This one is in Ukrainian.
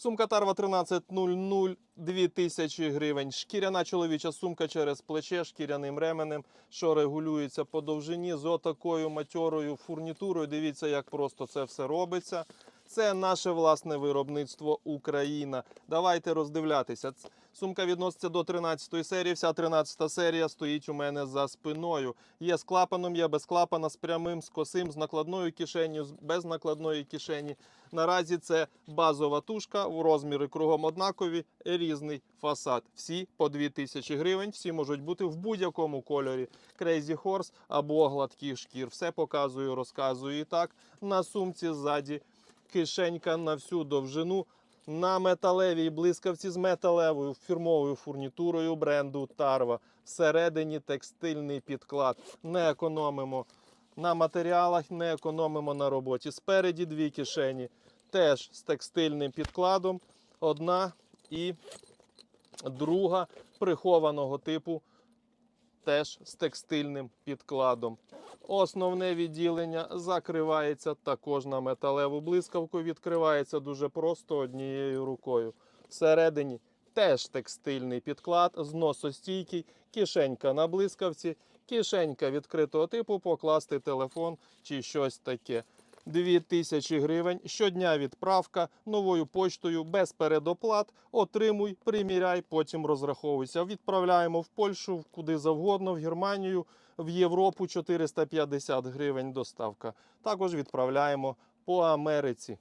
Сумка Тарва 1300 2000 гривень. Шкіряна чоловіча сумка через плече шкіряним ременем, що регулюється по довжині з отакою матьорою фурнітурою. Дивіться, як просто це все робиться. Це наше власне виробництво Україна. Давайте роздивлятися. Сумка відноситься до 13 серії. Вся 13 серія стоїть у мене за спиною. Є з клапаном, є без клапана, з прямим, з косим, з накладною кишеню, без накладної кишені. Наразі це базова тушка, у розміри кругом однакові, різний фасад. Всі по 2000 гривень, всі можуть бути в будь-якому кольорі. Crazy Horse або гладкий шкір. Все показую, розказую і так. На сумці ззаді кишенька на всю довжину. На металевій блискавці з металевою фірмовою фурнітурою бренду Тарва. Всередині текстильний підклад. Не економимо на матеріалах, не економимо на роботі. Спереді дві кишені. Теж з текстильним підкладом. Одна і друга прихованого типу. Теж з текстильним підкладом. Основне відділення закривається також на металеву блискавку. Відкривається дуже просто однією рукою. Всередині теж текстильний підклад, зносостійкий, кишенька на блискавці, кишенька відкритого типу, покласти телефон чи щось таке. 2000 гривень. Щодня відправка новою поштою без передоплат. Отримуй, приміряй, потім розраховуйся. Відправляємо в Польщу, куди завгодно, в Германію, в Європу 450 гривень доставка. Також відправляємо по Америці.